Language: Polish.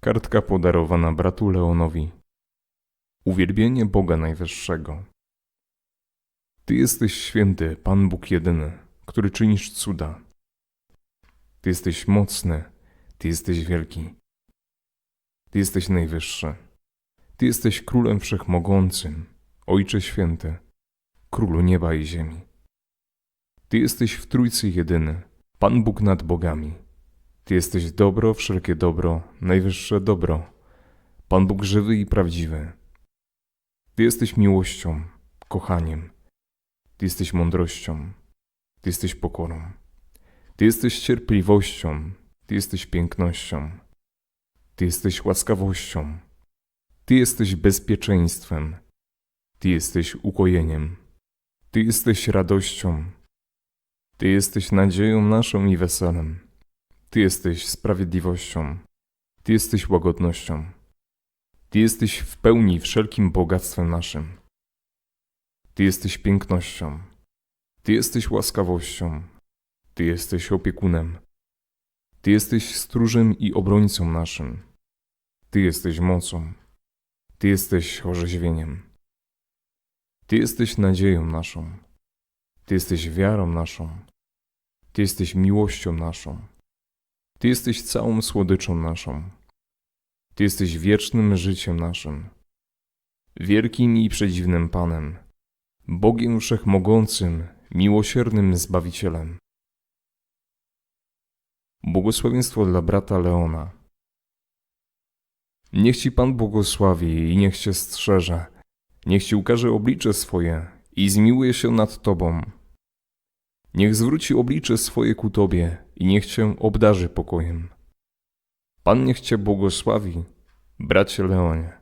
Kartka podarowana bratu Leonowi. Uwielbienie Boga Najwyższego. Ty jesteś święty, Pan Bóg jedyny, który czynisz cuda. Ty jesteś mocny, Ty jesteś wielki. Ty jesteś najwyższy. Ty jesteś królem wszechmogącym, Ojcze święty, królu nieba i ziemi. Ty jesteś w Trójcy jedyny, Pan Bóg nad bogami. Ty jesteś dobro, wszelkie dobro, najwyższe dobro, Pan Bóg żywy i prawdziwy. Ty jesteś miłością, kochaniem. Ty jesteś mądrością. Ty jesteś pokorą. Ty jesteś cierpliwością. Ty jesteś pięknością. Ty jesteś łaskawością. Ty jesteś bezpieczeństwem. Ty jesteś ukojeniem. Ty jesteś radością. Ty jesteś nadzieją naszą i weselem. Ty jesteś sprawiedliwością. Ty jesteś łagodnością. Ty jesteś w pełni wszelkim bogactwem naszym. Ty jesteś pięknością. Ty jesteś łaskawością. Ty jesteś opiekunem. Ty jesteś stróżem i obrońcą naszym. Ty jesteś mocą. Ty jesteś orzeźwieniem. Ty jesteś nadzieją naszą. Ty jesteś wiarą naszą. Ty jesteś miłością naszą. Ty jesteś całą słodyczą naszą. Ty jesteś wiecznym życiem naszym. Wielkim i przedziwnym Panem. Bogiem Wszechmogącym, miłosiernym Zbawicielem. Błogosławieństwo dla brata Leona. Niech Ci Pan błogosławi i niech Cię strzeże. Niech Ci ukaże oblicze swoje i zmiłuje się nad Tobą. Niech zwróci oblicze swoje ku Tobie i niech Cię obdarzy pokojem. Pan niech Cię błogosławi, bracie Leonie.